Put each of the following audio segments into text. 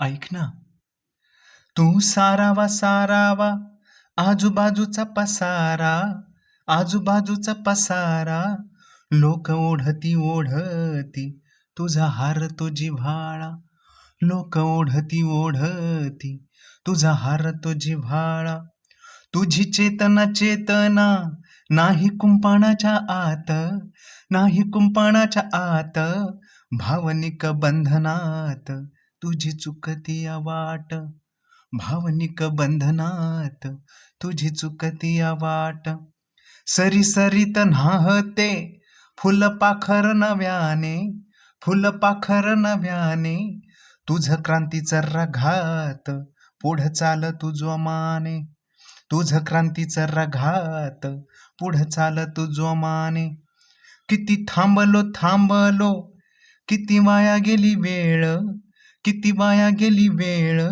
ऐक ना. तू सारावा सारावा आजूबाजूचा पसारा आजूबाजूचा पसारा लोक ओढती ओढती तुझा हार तो जिव्हाळा लोक ओढती ओढती तुझा हार तो जिव्हाळा तुझी चेतना चेतना नाही कुंपणाच्या आत नाही कुंपणाच्या आत भावनिक बंधनात तुझी चुकती वाट भावनिक बंधनात तुझी चुकती वाट. सरी सरीत न्हाहते फुल पाखर नव्याने फुल पाखर नव्याने तुझ क्रांतीचा रघात पुढ चाल तुझो माने. तुझ क्रांतीचा रघात पुढ चाल तुझो माने. किती थांबलो थांबलो किती वाया गेली वेळ किती वाया गेली वेळ?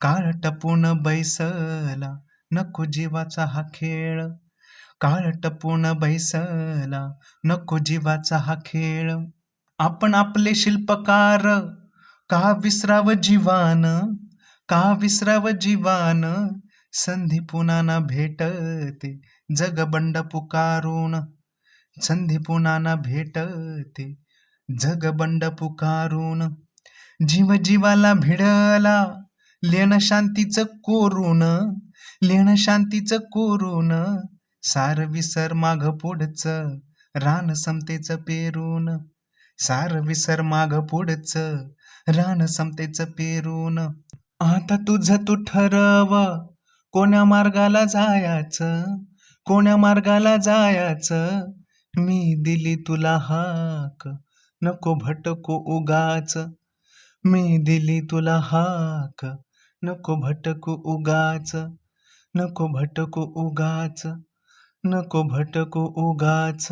काळ टपून बैसला नको जीवाचा हा खेळ. काळ टपून बैसला नको जीवाचा हा खेळ. आपण आपले शिल्पकार का विसराव जीवान? का विसराव जीवान? संधी पुन्हा न भेटते जगबंड पुकारून. संधी पुन्हा न भेटते जगबंड पुकारून. जीव जीवाला भिडला. लेण शांतीचं कोरून लेण शांतीचं कोरून सार विसर माग पुढचं रान समतेच पेरून. सार विसर माग पुढचं रान समतेच पेरून. आता तुझं तू ठरव कोण्या मार्गाला जायचं कोण्या मार्गाला जायचं? मी दिली तुला हाक नको भटको उगाच. मी दिली तुला हाक. नको भटकू उगाच. नको भटकू उगाच. नको भटकू उगाच.